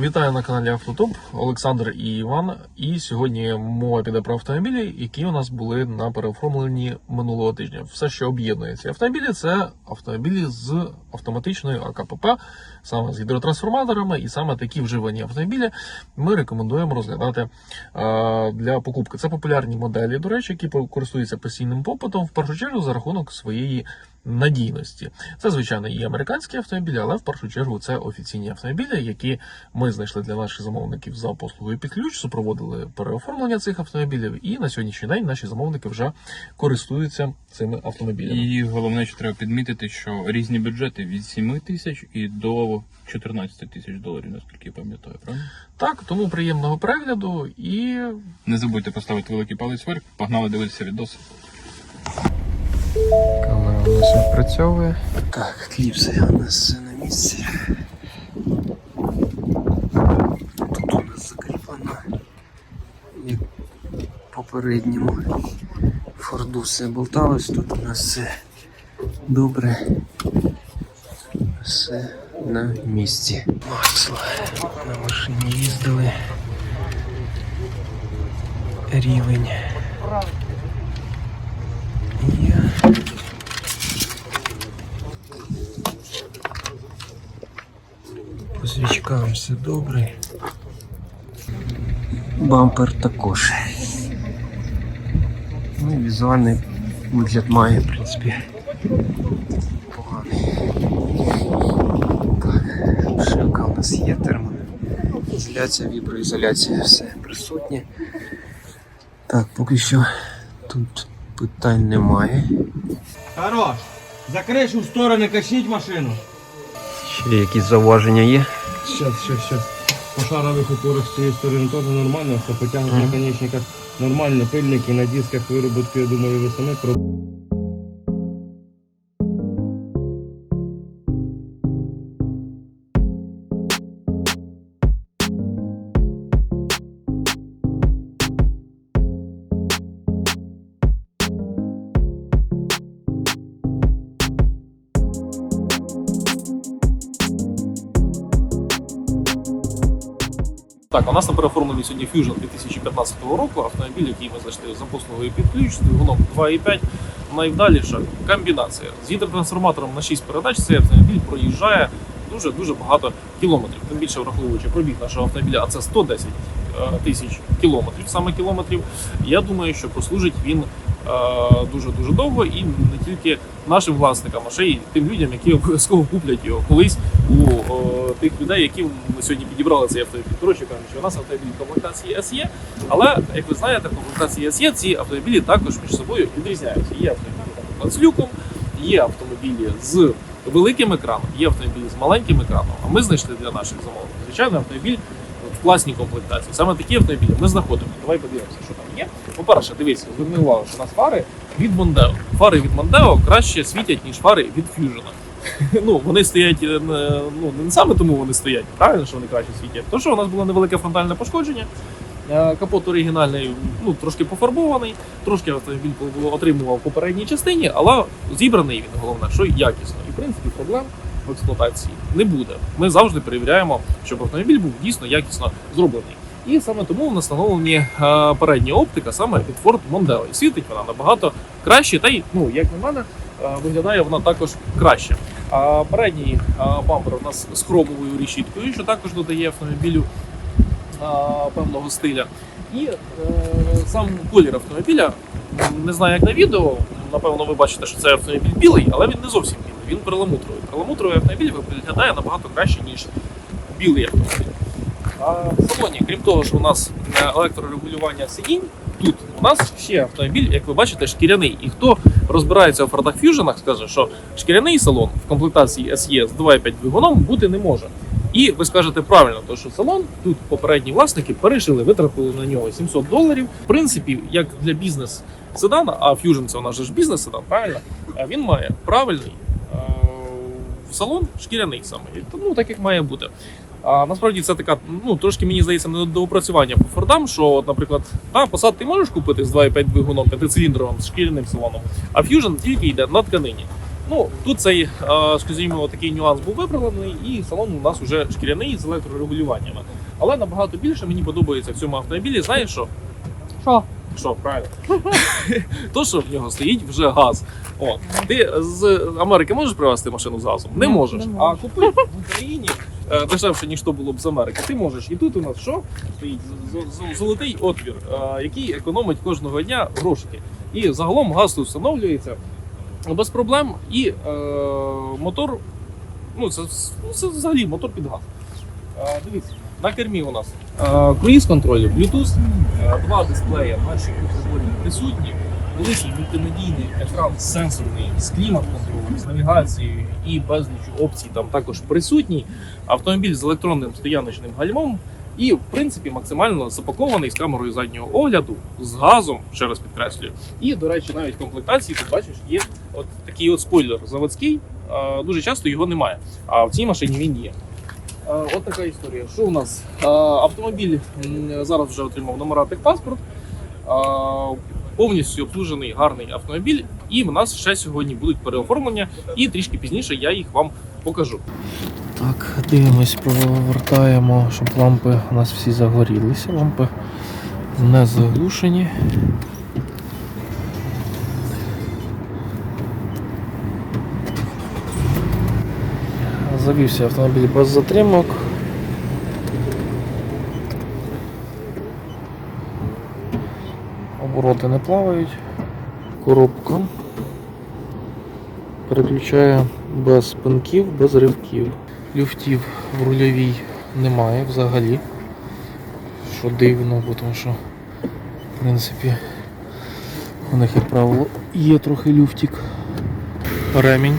Вітаю на каналі Автотоп Олександр і Іван. І сьогодні мова піде про автомобілі, які у нас були на переоформленні минулого тижня. Все, що об'єднує ці автомобілі, це автомобілі з автоматичною АКПП, саме з гідротрансформаторами, і саме такі вживані автомобілі ми рекомендуємо розглядати е, для покупки. Це популярні моделі, до речі, які користуються постійним попитом, в першу чергу за рахунок своєї надійності. Це, звичайно, і американські автомобілі, але в першу чергу це офіційні автомобілі, які ми знайшли для наших замовників за послугою під ключ, супроводили переоформлення цих автомобілів, і на сьогоднішній день наші замовники вже користуються цими автомобілями. І головне, що треба підмітити, що різні бюджети від 7 тисяч і до 14 тисяч доларів, наскільки я пам'ятаю, правильно? Так, тому приємного перегляду і Не забудьте поставити великий палець вверх, погнали дивитися відоси. Камера у. Так, кліпси у нас все на місці. Тут у нас закріплено як попередньому форду все болталось, тут у нас все добре. Все на місці. Масло на машині їздили. Рівень. Є. Все добре. Бампер також. Ну, і візуальний вигляд має, в принципі, поганий. Так, шилка у нас є, термоізоляція, віброізоляція, все присутнє. Так, поки що тут питань немає. Хорош. За кришу в сторони качніть машину. Ще якісь зауваження є? Щас, щас, щас. По опорах з цієї сторони теж нормально, все потягнуть на конечниках нормально, пильники на дисках вироботки, я думаю, ви самі про. Так, у нас на переоформленні сьогодні Fusion 2015 року. Автомобіль, який ми знайшли за послугою під воно з двигуном 2.5. Найвдаліша комбінація. З гідротрансформатором на 6 передач цей автомобіль проїжджає дуже дуже багато кілометрів. Тим більше враховуючи пробіг нашого автомобіля, а це 110 е, тисяч кілометрів, саме кілометрів. Я думаю, що послужить він дуже дуже довго і не тільки нашим власникам, а ще й тим людям, які обов'язково куплять його колись у о, тих людей, яким ми сьогодні підібрали цей автомобіль. Коротше кажучи, у нас автомобіль комплектації SE, але як ви знаєте, комплектації SE ці автомобілі також між собою відрізняються. Є автомобілі з люком, є автомобілі з великим екраном, є автомобілі з маленьким екраном. А ми знайшли для наших замовлень звичайно автомобіль в класній комплектації. Саме такі автомобілі ми знаходимо. Давай подивимося, що там є. По-перше, дивіться, зверни увагу, що у нас фари від Mondeo. Фари від Mondeo краще світять, ніж фари від Fusion. Ну, вони стоять е, ну, не саме тому вони стоять, правильно, що вони краще світять. То, що у нас було невелике фронтальне пошкодження. Е, Капот оригінальний, ну трошки пофарбований, трошки автомобіль отримував в попередній частині, але зібраний він головне, що якісно. І в принципі проблем в експлуатації не буде. Ми завжди перевіряємо, щоб автомобіль був дійсно якісно зроблений. І саме тому встановлені е, передня оптика саме від Ford Mondeo. І світить вона набагато краще, та й ну як на мене, е, виглядає вона також краще. А передній е, бампер у нас з хромовою решіткою, що також додає автомобілю певного стиля. І сам колір автомобіля, не знаю як на відео, напевно, ви бачите, що це автомобіль білий, але він не зовсім білий, він перламутровий. Перламутровий автомобіль виглядає набагато краще, ніж білий автомобіль. А в салоні, крім того, що у нас е, електрорегулювання сидінь, тут у нас ще автомобіль, як ви бачите, шкіряний. І хто розбирається в Ford Fusion, скаже, що шкіряний салон в комплектації SE з 2.5 двигуном бути не може. І ви скажете правильно, то що салон тут попередні власники перешили, витратили на нього 700 доларів. В принципі, як для бізнес седана, а Fusion це у нас же ж бізнес седан, правильно? А Він має правильний е, салон шкіряний саме. Ну так як має бути. А насправді це така, ну трошки мені здається, недоопрацювання по Фордам, що, от, наприклад, та Passat ти можеш купити з 2.5 двигуном п'ятициліндровим з шкіряним салоном, а Fusion тільки йде на тканині. Ну, тут цей, скажімо, такий нюанс був виправлений, і салон у нас вже шкіряний з електрорегулюваннями. Але набагато більше мені подобається в цьому автомобілі, знаєш що? Що? Що, правильно? То, що в нього стоїть вже газ. О, ти з Америки можеш привезти машину з газом? Не можеш. не А купити в Україні е, дешевше, ніж то було б з Америки. Ти можеш. І тут у нас що? Стоїть з- з- золотий отвір, е, який економить кожного дня грошики. І загалом газ тут встановлюється без проблем. І е, мотор, ну це, ну, це взагалі мотор під газ. Е, дивіться, на кермі у нас е, круїз контроль, Bluetooth, е, два дисплеї наші приборів присутні, великий мультимедійний екран сенсорний з клімат-контролем, з навігацією і безліч опцій там також присутній. Автомобіль з електронним стояночним гальмом. І, в принципі, максимально запакований з камерою заднього огляду, з газом, ще раз підкреслюю. І, до речі, навіть в комплектації, ти бачиш, є от такий от спойлер заводський. Е, Дуже часто його немає. А в цій машині він є. Е, От така історія. Що у нас? Е, Автомобіль зараз вже отримав номера техпаспорт. Е, Повністю обслужений гарний автомобіль, і в нас ще сьогодні будуть переоформлення, і трішки пізніше я їх вам покажу. Так, дивимось, повертаємо, щоб лампи у нас всі загорілися. Лампи не заглушені. Завівся автомобіль без затримок. Обороти не плавають. Коробка переключає без пинків, без ривків. Люфтів в рульовій немає взагалі. Що дивно, бо тому що, в принципі, у них, як правило, є трохи люфтик. Ремінь.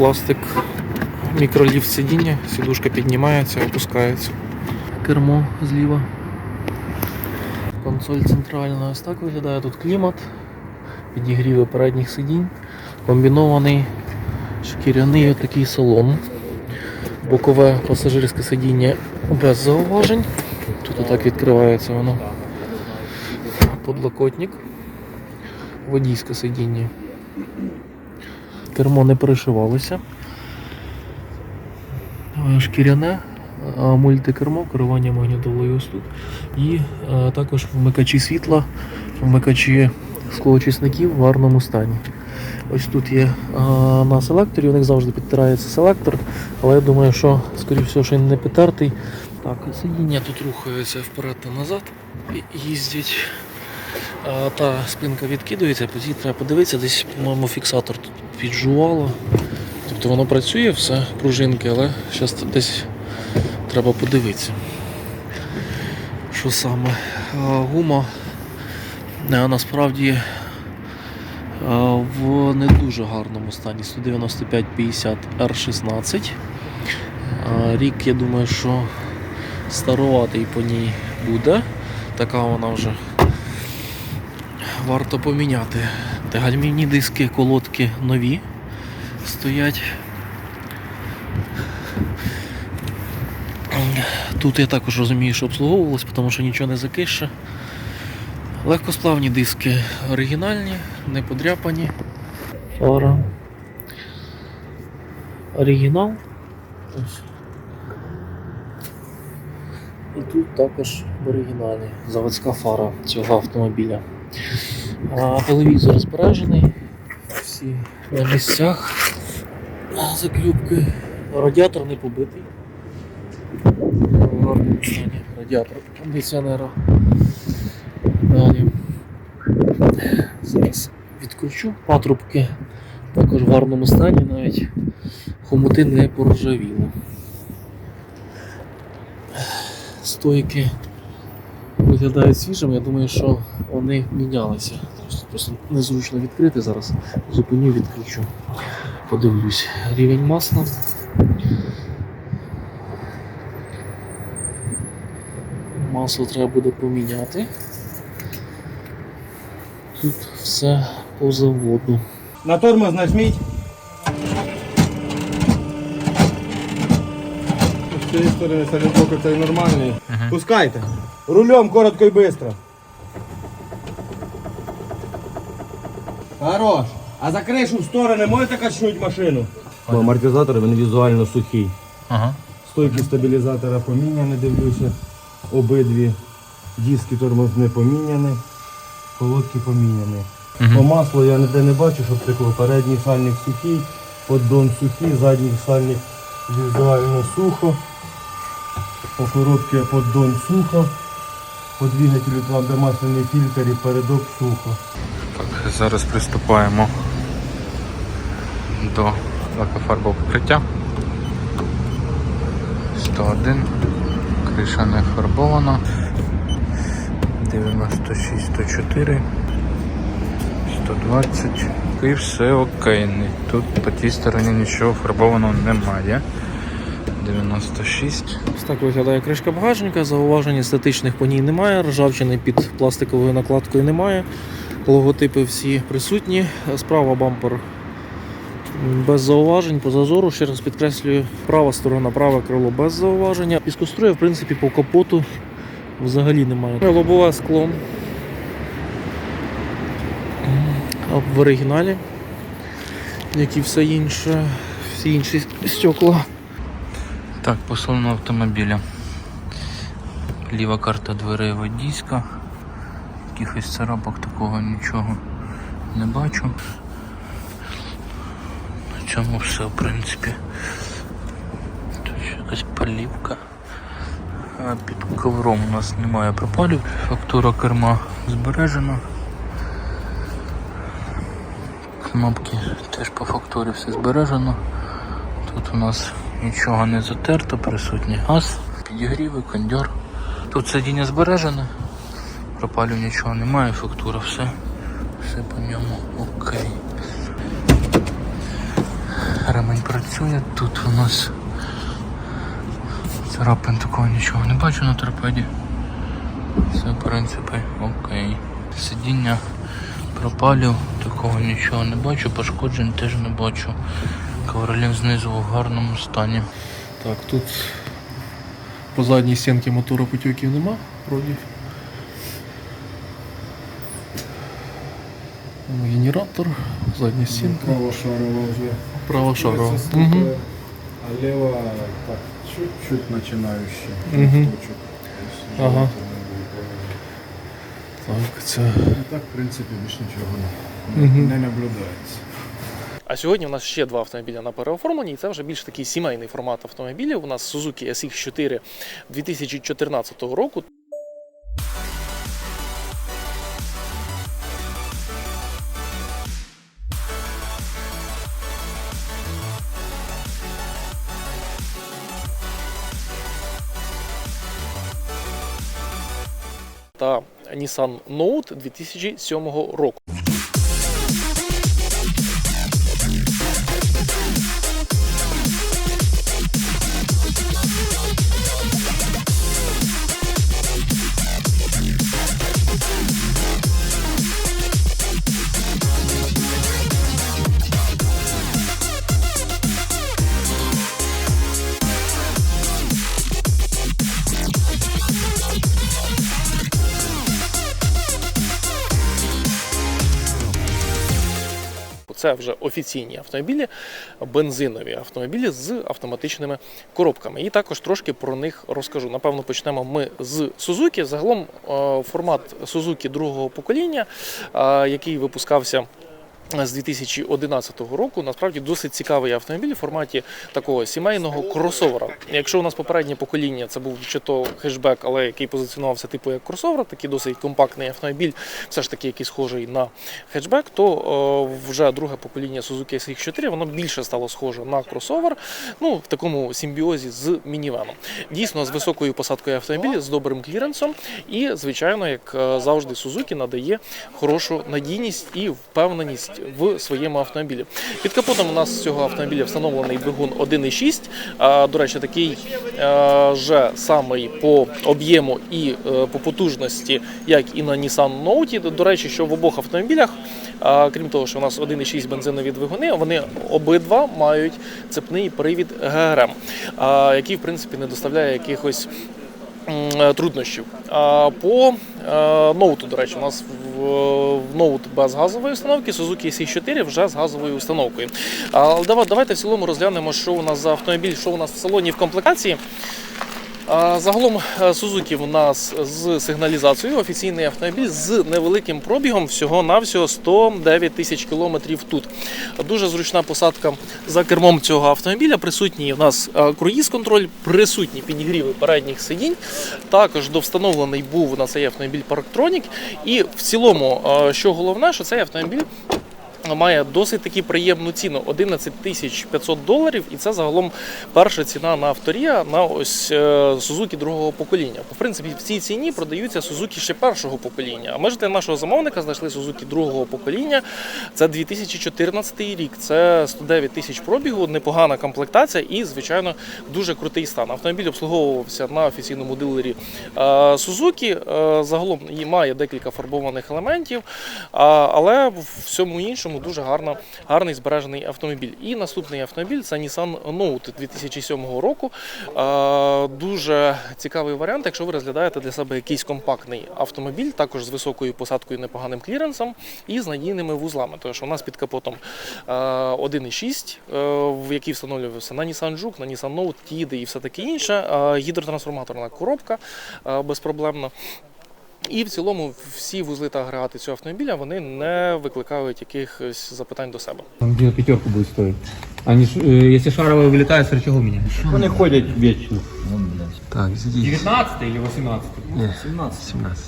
Пластик, мікроліфт сидіння, сідушка піднімається, опускається. Кермо зліва. Консоль центральна ось так виглядає. Тут клімат, підігріви передніх сидінь, комбінований шкіряний такий салон. Бокове пасажирське сидіння без зауважень. Тут отак відкривається воно. Подлокотник. Водійське сидіння. Кермо не перешивалося. Е, Шкіряне, е, мультикермо, керування магнітолою ось тут. І е, також вмикачі світла, вмикачі склоочисників в гарному стані. Ось тут є на селекторі, у них завжди підтирається селектор, але я думаю, що, скоріш всього, що він не підтертий. Так, сидіння тут рухаються вперед та назад їздять. Та спинка відкидується, цій треба подивитися, десь, по-моєму, фіксатор тут піджувало. Тобто воно працює, все, пружинки, але зараз десь треба подивитися. Що саме? Гума насправді в не дуже гарному стані 195-50 R16. Рік, я думаю, що старуватий по ній буде. Така вона вже варто поміняти. Гальмівні диски, колодки нові стоять. Тут я також розумію, що обслуговувалось, тому що нічого не закише. Легкосплавні диски оригінальні, не подряпані. Фара. Оригінал. Ось. І тут також в оригіналі заводська фара цього автомобіля. Телевізор збережений. Всі на місцях. Заклюпки. Радіатор не побитий. Радіатор кондиціонера. Далі. Зараз відключу. Патрубки також в гарному стані, навіть хомути не поржавіли. Стойки виглядають свіжими, я думаю, що вони мінялися. Просто- Просто незручно відкрити зараз. Зупиню, відключу. Подивлюсь. Рівень масла. Масло треба буде поміняти. Тут все по заводу. На тормоз нажміть. З цієї сторони цей нормальний. Пускайте. Рулем коротко і швидко. Хорош. А за кришу в сторони можете качнути машину? Бо амортизатор він візуально сухий. Ага. Стойки стабілізатора поміняні, дивлюся. Обидві. Диски тормозні поміняні. Колодки поміняні. По маслу я ніде не бачу, щоб такого. Передній сальник сухий, поддон сухий, задній сальник візуально сухо. По коробці поддон сухо. По двигателю там де фільтр і передок сухо. Так, зараз приступаємо до лакофарбового покриття. 101. Криша не фарбована. 96, 104, 120. І все окей. Тут по тій стороні нічого фарбованого немає. 96. Ось так виглядає кришка багажника. Зауважень статичних по ній немає. Ржавчини під пластиковою накладкою немає. Логотипи всі присутні. Справа бампер без зауважень по зазору. Ще раз підкреслюю, права сторона, праве крило без зауваження. Піскоструя, в принципі, по капоту взагалі немає. Лобове скло в оригіналі, як і все інше, всі інші стекла. Так, по салону автомобіля. Ліва карта дверей водійська. Якихось царапок такого нічого не бачу. На цьому все, в принципі. Тут ще якась полівка. А під ковром у нас немає пропалів. Фактура керма збережена. Кнопки теж по фактурі все збережено. Тут у нас нічого не затерто, присутній газ, підігріви, кондьор. Тут сидіння збережене, пропалів нічого немає, фактура, все, все по ньому окей. Ремень працює, тут у нас царапин такого нічого не бачу на торпеді. Все, в принципі, окей. Сидіння пропалів, такого нічого не бачу, пошкоджень теж не бачу. Ковролін знизу в гарному стані. Так, тут по задній стінці мотора потьоків нема, вроді. Генератор, задня стінка. Право шарова уже. Право шарова. Угу. А лево так чуть-чуть начинающий. То есть Ага. Так, це. А так, в принципі, більш нічого не, Мгм. не наблюдається. А сьогодні у нас ще два автомобіля на переоформленні, і це вже більш такий сімейний формат автомобілів. У нас Suzuki SX4 2014 року. Та Nissan Note 2007 року. Це вже офіційні автомобілі, бензинові автомобілі з автоматичними коробками. І також трошки про них розкажу. Напевно, почнемо ми з Сузуки. Загалом е, формат Сузуки другого покоління, е, який випускався. З 2011 року насправді досить цікавий автомобіль в форматі такого сімейного кросовера. Якщо у нас попереднє покоління це був чи то хешбек, але який позиціонувався типу як кросовер, такий досить компактний автомобіль, все ж таки який схожий на хетчбек, то е, вже друге покоління Suzuki SX4 воно більше стало схоже на кросовер, ну в такому симбіозі з мінівеном. Дійсно, з високою посадкою автомобіля, з добрим кліренсом, і звичайно, як е, завжди, Suzuki надає хорошу надійність і впевненість в своєму автомобілі. Під капотом у нас з цього автомобіля встановлений двигун 1.6. До речі, такий же самий по об'єму і е, по потужності, як і на Nissan Note. До речі, що в обох автомобілях, крім того, що у нас 1.6 бензинові двигуни, вони обидва мають цепний привід ГРМ, який в принципі не доставляє якихось труднощів. По е, ноуту, до речі, у нас в ноут без газової установки, Suzuki C4 вже з газовою установкою. Але давайте в цілому розглянемо, що у нас за автомобіль, що у нас в салоні в комплектації. Загалом е, Suzuki в нас з сигналізацією офіційний автомобіль з невеликим пробігом, всього-навсього 109 тисяч кілометрів тут. Дуже зручна посадка за кермом цього автомобіля. Присутній у нас е, круїз-контроль, присутні підігріви передніх сидінь. Також довстановлений був на цей автомобіль парктронік. І в цілому, е, що головне, що цей автомобіль має досить таки приємну ціну 11 тисяч 500 доларів, і це загалом перша ціна на авторія на ось е, Suzuki другого покоління. В принципі, в цій ціні продаються Suzuki ще першого покоління. А ми ж для нашого замовника знайшли Suzuki другого покоління. Це 2014 рік. Це 109 тисяч пробігу, непогана комплектація і, звичайно, дуже крутий стан. Автомобіль обслуговувався на офіційному дилері е, Suzuki. Е, Загалом і має декілька фарбованих елементів, але в всьому іншому дуже гарно, гарний збережений автомобіль. І наступний автомобіль це Nissan Note 2007 року. Дуже цікавий варіант, якщо ви розглядаєте для себе якийсь компактний автомобіль, також з високою посадкою, непоганим кліренсом і з надійними вузлами. Тому що у нас під капотом е, 1.6, е, в який встановлювався на Nissan Juke, на Nissan Note, Тіди і все таке інше. Гідротрансформаторна коробка безпроблемно. І в цілому всі вузли та агрегати цього автомобіля вони не викликають якихось запитань до себе. Он где пятерку будет стоить. Они, ж, э, если шаровые вылетают, с рычагом меня. Вони ходять вічно. Так, здесь. 19 или 18? Ні, 17. 17.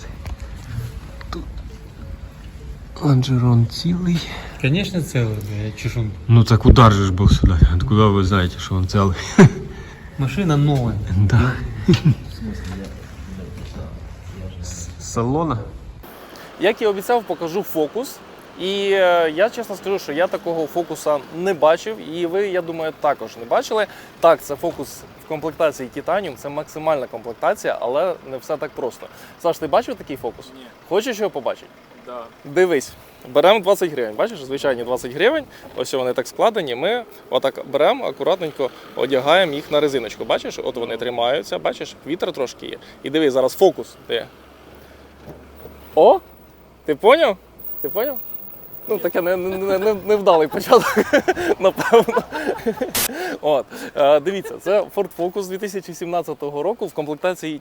Тут лонжерон цілий. Конечно, целый, бля, чешун. Ну так удар же ж был сюда. Откуда вы знаете, что он целый? Машина новая. Да. Салона? Як і обіцяв, покажу фокус. І е, я чесно скажу, що я такого фокуса не бачив, і ви, я думаю, також не бачили. Так, це фокус в комплектації Titanium, це максимальна комплектація, але не все так просто. Саш, ти бачив такий фокус? Ні. Хочеш його побачити? Да. Дивись, беремо 20 гривень. Бачиш, звичайні 20 гривень. Ось вони так складені. Ми отак беремо, акуратненько одягаємо їх на резиночку. Бачиш, от вони тримаються, бачиш, вітер трошки є. І дивись, зараз фокус. Де? О! Ти поняв? Ти поняв? Ну, таке не, не, не, невдалий початок, напевно. От. Е, дивіться, це Ford Focus 2017 року в комплектації.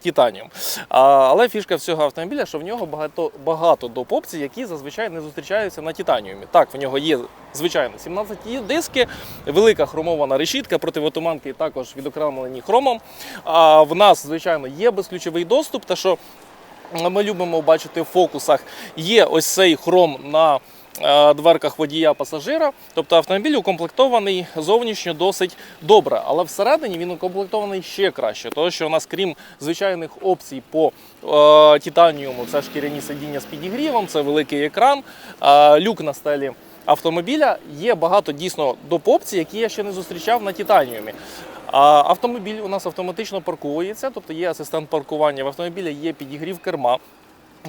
А, але фішка всього автомобіля, що в нього багато, багато доп. опцій, які зазвичай не зустрічаються на Titanium. Так, в нього є, звичайно, 17 диски, велика хромована решітка, противотуманки також відокремлені хромом. А в нас, звичайно, є безключовий доступ, та що ми любимо бачити в фокусах. Є ось цей хром на е, дверках водія пасажира. Тобто автомобіль укомплектований зовнішньо досить добре, але всередині він укомплектований ще краще. Тому що у нас, крім звичайних опцій по е, титаніуму, це шкіряні сидіння з підігрівом, це великий екран, е, люк на стелі. Автомобіля є багато дійсно доп. опцій, які я ще не зустрічав на титаніумі. Автомобіль у нас автоматично паркується, тобто є асистент паркування. В автомобіля є підігрів керма.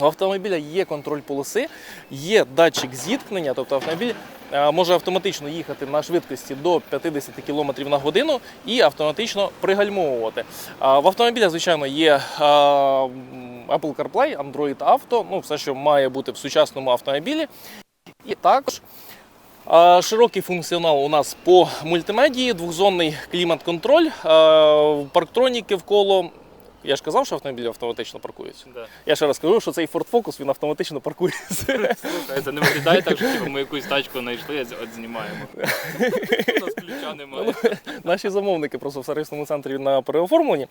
У автомобіля є контроль полоси, є датчик зіткнення, тобто автомобіль е, може автоматично їхати на швидкості до 50 км на годину і автоматично пригальмовувати. В автомобілі, звичайно, є е, Apple CarPlay, Android Auto, ну все, що має бути в сучасному автомобілі. І також широкий функціонал у нас по мультимедії, двохзонний клімат-контроль, парктроніки вколо. Я ж казав, що автомобіль автоматично паркується. Да. Я ще раз кажу, що цей Ford Focus він автоматично паркується. Слухай, це не виглядає так, що типу, ми якусь тачку знайшли, от знімаємо. У нас ключа немає. Наші замовники просто в сервісному центрі на переоформленні е,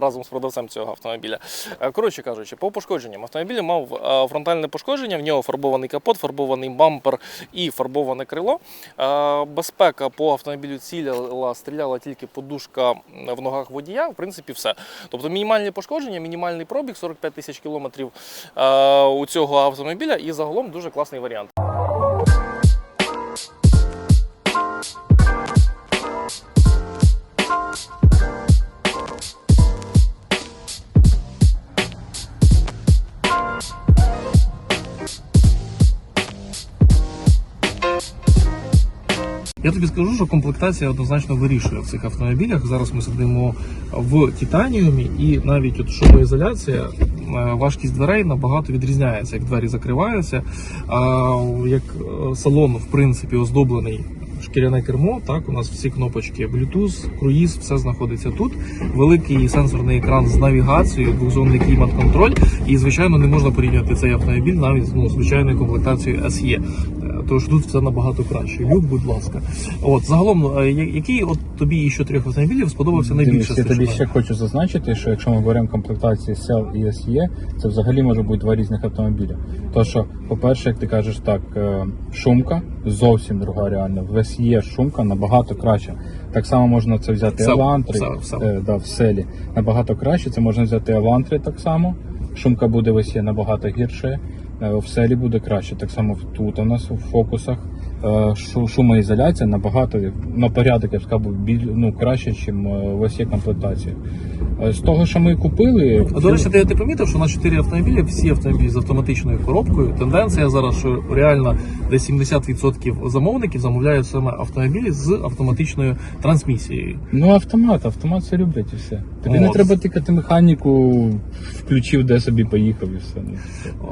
разом з продавцем цього автомобіля. Е, Коротше кажучи, по пошкодженням автомобіль мав е, фронтальне пошкодження, в нього фарбований капот, фарбований бампер і фарбоване крило. Безпека по автомобілю ціляла, стріляла тільки подушка в ногах водія. В принципі, все. Тобто мінімальні пошкодження, мінімальний пробіг 45 тисяч кілометрів е, у цього автомобіля, і загалом дуже класний варіант. Я тобі скажу, що комплектація однозначно вирішує в цих автомобілях. Зараз ми сидимо в титаніумі, і навіть от шумоізоляція, е, важкість дверей набагато відрізняється, як двері закриваються. А як е, салон, в принципі, оздоблений. Шкіряне кермо, так у нас всі кнопочки Bluetooth, круїз, все знаходиться тут. Великий сенсорний екран з навігацією, двохзонний клімат-контроль. І звичайно не можна порівняти цей автомобіль навіть з ну, звичайною комплектацією SE. Тож тут все набагато краще. Люк, будь ласка. От загалом, е, який от тобі із чотирьох автомобілів сподобався найбільше? Я тобі ще хочу зазначити, що якщо ми беремо комплектації SEL і SE, це взагалі може бути два різних автомобіля. То що, по-перше, як ти кажеш, так, е, шумка зовсім друга реально. В SE шумка набагато краща. Так само можна це взяти Елантри, е, да, в селі. Набагато краще. Це можна взяти Елантри так само. Шумка буде в SE набагато гірше. Е, В селі буде краще. Так само тут у нас у фокусах. Е, шу- Шумоізоляція набагато на порядок, я сказав, біль, ну, краще, ніж в SE комплектації. Е, З того, що ми купили, А до речі, ти, ти помітив, що на 4 автомобілі всі автомобілі з автоматичною коробкою. Тенденція зараз, що реально десь 70% замовників замовляють саме автомобілі з автоматичною трансмісією. ну автомат, автомат все люблять і все. Тобі не треба тикати механіку, включив, де собі поїхав і все. Ну.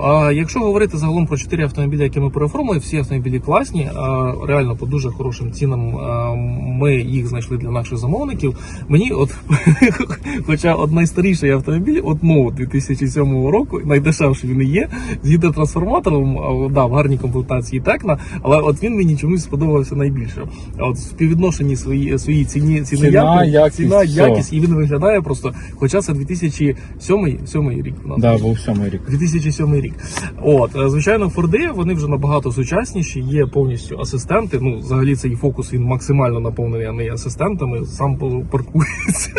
А якщо говорити загалом про 4 автомобілі, які ми переоформили, всі автомобілі класні, реально по дуже хорошим цінам ми їх знайшли для наших замовників. Мені, от, хоча от найстаріший автомобіль, от мов 2007 року, найдешевший він і є, з гідротрансформатором, да, в гарній комплектації Текна, але от він мені чомусь сподобався найбільше. От в співвідношенні свої, свої ціні, ціни Ціна, якість, ціна, якість, і він виглядає просто, хоча це 2007 сьомий рік. у нас Да, був сьомий рік. 2007 рік. От, е, звичайно, Форди вони вже набагато сучасніші, є повністю асистенти. Ну, взагалі цей фокус він максимально наповнений а не асистентами, сам паркується.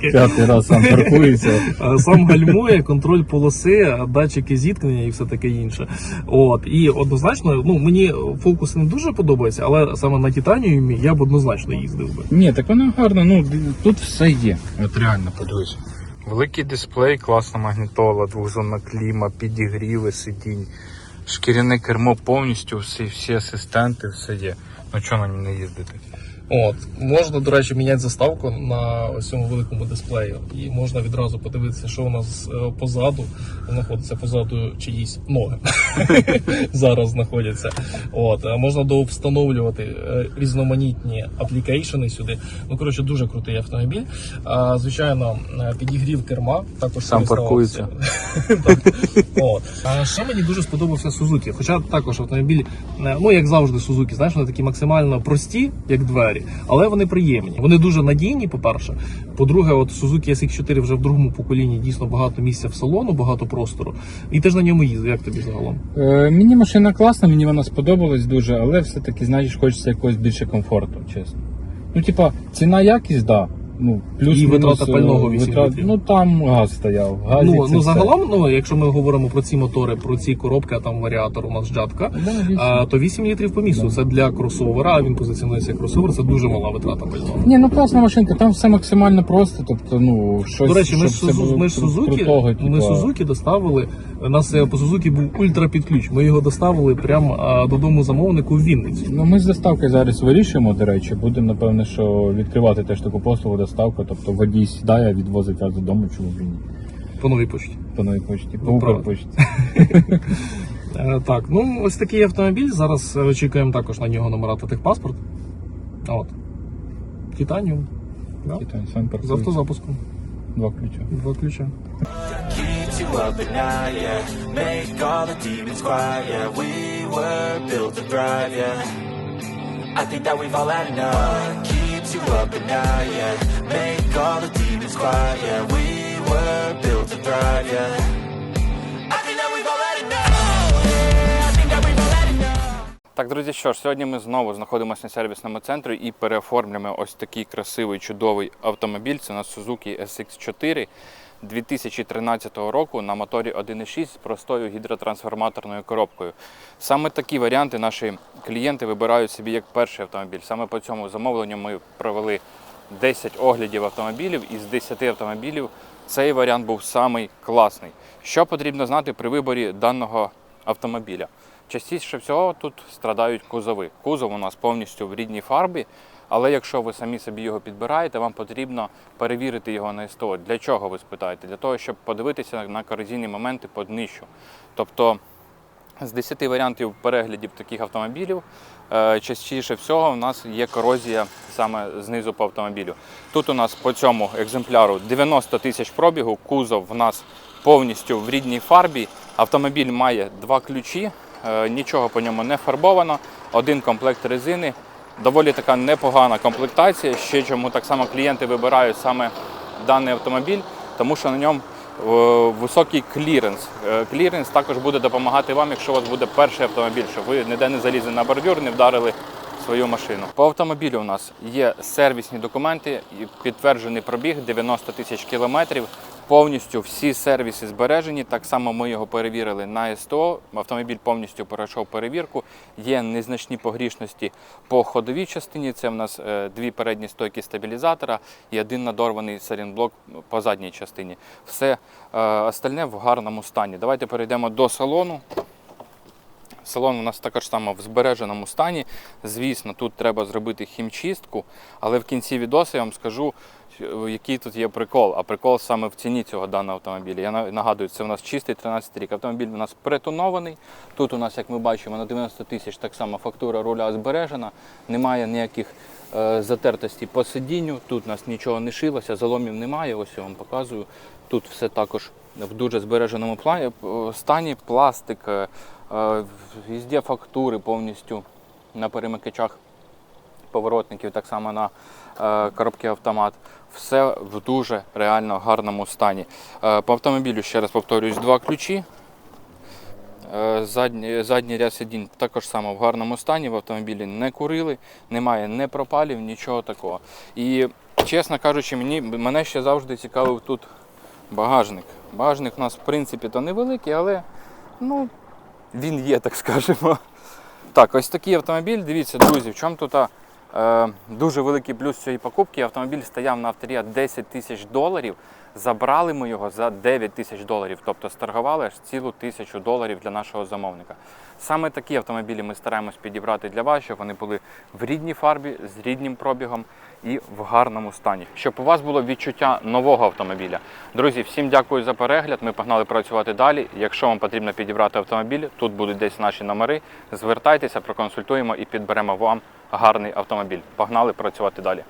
П'ятий раз сам паркується. Сам гальмує, контроль полоси, датчики зіткнення і все таке інше. От і однозначно, ну мені фокус не дуже подобається, але саме на титаніумі я б однозначно їздив би. Ні, так воно гарно, ну тут все є. От реально подивись. Великий дисплей, класна магнітола, двохзонна кліма, підігріви сидінь, шкіряне кермо повністю, всі, всі асистенти, все є. Ну чого на ній не їздити? От можна, до речі, міняти заставку на ось цьому великому дисплеї, і можна відразу подивитися, що у нас е, позаду знаходиться позаду чиїсь ноги зараз знаходяться. От е, можна довстановлювати е, різноманітні аплікейшени сюди. Ну коротше, дуже крутий автомобіль. А, звичайно, підігрів керма також Сам користувався. Так. От. А ще мені дуже сподобався Сузуки. Хоча також автомобіль, ну як завжди, Сузуки, знаєш, вони такі максимально прості, як двері, але вони приємні. Вони дуже надійні, по-перше. По-друге, от Suzuki SX4 вже в другому поколінні дійсно багато місця в салону, багато простору. І ти ж на ньому їздив, як тобі загалом? Е, мені машина класна, мені вона сподобалась дуже, але все-таки, знаєш, хочеться якогось більше комфорту, чесно. Ну, типа, ціна якість, да. Ну, плюс І витрата пального 8 літрів. Ну там газ стояв. Газі ну, це ну все. загалом, ну якщо ми говоримо про ці мотори, про ці коробки, а там варіатор у нас джатка, Да, вісім. а, то 8 літрів по місту. Це для кросовера, а він позиціонується як кросовер, це дуже мала витрата пального. Ні, ну класна машинка, там все максимально просто, тобто, ну, щось. До речі, ми щоб з це Сузу- було ми з кру- Сузуки, крутого, ми типа. Сузуки доставили. У нас е, по Сузуки був ультра під ключ. Ми його доставили прямо додому замовнику в Вінницю. Ну, ми з доставкою зараз вирішуємо, до речі, будемо, напевно, що відкривати теж таку послугу доставку, тобто водій сідає, відвозить вас додому, чому б і. По новій почті. По новій почті, по Ну. Укрпочті. Е, так, ну ось такий автомобіль. Зараз е, очікуємо також на нього номера та техпаспорт. А От. Титаніум. Да? Китай, сам З автозапуском. Два ключа. Два ключа. You up at night, yeah. Make all the demons quiet, yeah. We were built to thrive, yeah. I think that we've all had enough. What Keeps you up at night, yeah. Make all the demons quiet, yeah. We were built to thrive, yeah. Так, друзі, що ж, сьогодні ми знову знаходимося на сервісному центрі і переоформлюємо ось такий красивий чудовий автомобіль. Це у нас Suzuki SX4 2013 року на моторі 1.6 з простою гідротрансформаторною коробкою. Саме такі варіанти наші клієнти вибирають собі як перший автомобіль. Саме по цьому замовленню ми провели 10 оглядів автомобілів, і з 10 автомобілів цей варіант був самий класний. Що потрібно знати при виборі даного автомобіля? Частіше всього тут страдають кузови. Кузов у нас повністю в рідній фарбі, але якщо ви самі собі його підбираєте, вам потрібно перевірити його на СТО. Для чого ви спитаєте? Для того, щоб подивитися на корозійні моменти по днищу. Тобто з 10 варіантів переглядів таких автомобілів е, частіше всього у нас є корозія саме знизу по автомобілю. Тут у нас по цьому екземпляру 90 тисяч пробігу, кузов в нас повністю в рідній фарбі. Автомобіль має два ключі, е, нічого по ньому не фарбовано, один комплект резини. Доволі така непогана комплектація. Ще чому так само клієнти вибирають саме даний автомобіль, тому що на ньому е, високий кліренс. Е, Кліренс також буде допомагати вам, якщо у вас буде перший автомобіль, щоб ви ніде не залізли на бордюр, не вдарили свою машину. По автомобілю у нас є сервісні документи, підтверджений пробіг 90 тисяч кілометрів. Повністю всі сервіси збережені. Так само ми його перевірили на СТО. Автомобіль повністю пройшов перевірку. Є незначні погрішності по ходовій частині. Це в нас е, дві передні стойки стабілізатора і один надорваний салінблок по задній частині. Все е, остальне в гарному стані. Давайте перейдемо до салону. Салон у нас також само в збереженому стані. Звісно, тут треба зробити хімчистку, але в кінці відосу я вам скажу, який тут є прикол. А прикол саме в ціні цього даного автомобіля. Я нагадую, це у нас чистий 13 рік. Автомобіль у нас притонований. Тут у нас, як ми бачимо, на 90 тисяч так само фактура руля збережена. Немає ніяких е, затертостей по сидінню. Тут у нас нічого не шилося, заломів немає. Ось я вам показую. Тут все також в дуже збереженому плані, е, стані, пластик, е, е, фактури повністю на перемикачах поворотників, так само на е, коробки автомат. Все в дуже реально гарному стані. Е, По автомобілю, ще раз повторюсь, два ключі. Е, Задній, задній ряд сидінь також само в гарному стані, в автомобілі не курили, немає не пропалів, нічого такого. І, чесно кажучи, мені, мене ще завжди цікавив тут багажник. Багажник у нас, в принципі, то невеликий, але ну, він є, так скажемо. Так, ось такий автомобіль. Дивіться, друзі, в чому тут е, дуже великий плюс цієї покупки. Автомобіль стояв на авторія 10 тисяч доларів. Забрали ми його за 9 тисяч доларів, тобто старгували аж цілу тисячу доларів для нашого замовника. Саме такі автомобілі ми стараємось підібрати для вас, щоб вони були в рідній фарбі, з рідним пробігом і в гарному стані. Щоб у вас було відчуття нового автомобіля. Друзі, всім дякую за перегляд. Ми погнали працювати далі. Якщо вам потрібно підібрати автомобіль, тут будуть десь наші номери. Звертайтеся, проконсультуємо і підберемо вам гарний автомобіль. Погнали працювати далі.